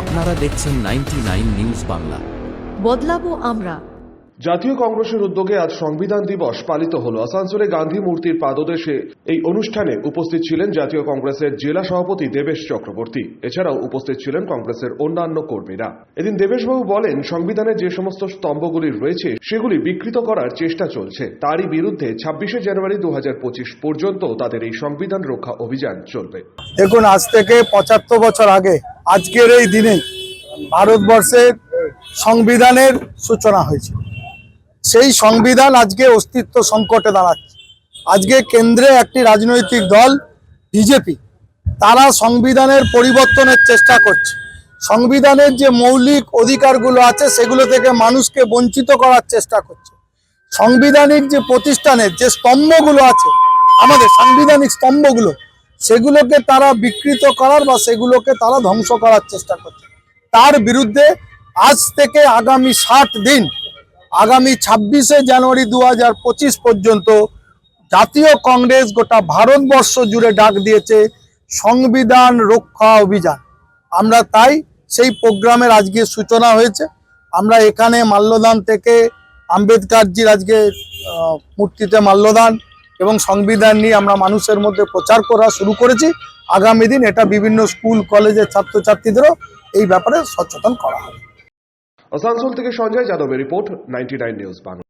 আপনারা দেখছেন ninety news Bangla. বদলাবো আমরা। জাতীয় কংগ্রেসের উদ্যোগে আজ সংবিধান দিবস পালিত হলো। আসানসোলে গান্ধী মূর্তির পাদদেশে এই অনুষ্ঠানে উপস্থিত ছিলেন জাতীয় কংগ্রেসের জেলা সভাপতি দেবেশ চক্রবর্তী। এছাড়াও উপস্থিত ছিলেন কংগ্রেসের অন্যান্য কর্মীরা। এদিন দেবেশবাবু বলেন সংবিধানের যে সমস্ত স্তম্ভগুলি রয়েছে সেগুলি বিকৃত করার চেষ্টা চলছে। তারই বিরুদ্ধে ছাব্বিশে জানুয়ারি দু হাজার পঁচিশ পর্যন্ত তাদের এই সংবিধান রক্ষা অভিযান চলবে। দেখুন আজ থেকে পঁচাত্তর বছর আগে আজকের এই দিনে ভারতবর্ষের সংবিধানের সূচনা হয়েছে। সেই সংবিধান আজকে অস্তিত্ব সংকটে দাঁড়াচ্ছে। আজকে কেন্দ্রে একটি রাজনৈতিক দল, বিজেপি, তারা সংবিধানের পরিবর্তনের চেষ্টা করছে। সংবিধানের যে মৌলিক অধিকারগুলো আছে, সেগুলো থেকে মানুষকে বঞ্চিত করার চেষ্টা করছে। সাংবিধানিক যে প্রতিষ্ঠানের যে স্তম্ভগুলো আছে, আমাদের সাংবিধানিক স্তম্ভগুলো সেগুলোকে তারা বিকৃত করার বা সেগুলোকে তারা ধ্বংস করার চেষ্টা করছে। তার বিরুদ্ধে আজ থেকে আগামী ষাট দিন, আগামী ছাব্বিশে জানুয়ারি দু হাজার পঁচিশ পর্যন্ত জাতীয় কংগ্রেস গোটা ভারতবর্ষ জুড়ে ডাক দিয়েছে সংবিধান রক্ষা অভিযান। আমরা তাই সেই প্রোগ্রামের আজকে সূচনা হয়েছে। আমরা এখানে মাল্যদান থেকে আম্বেদকারজির আজকে মূর্তিতে মাল্যদান এবং সংবিধান নিয়ে আমরা মানুষের মধ্যে প্রচার করা শুরু করেছি। আগামী দিন এটা বিভিন্ন স্কুল কলেজের ছাত্রছাত্রীদেরও এই ব্যাপারে সচেতন করা হবে। আসানসোল থেকে সঞ্জয় যাদবের রিপোর্ট নাইনটি নিউজ বাংলা।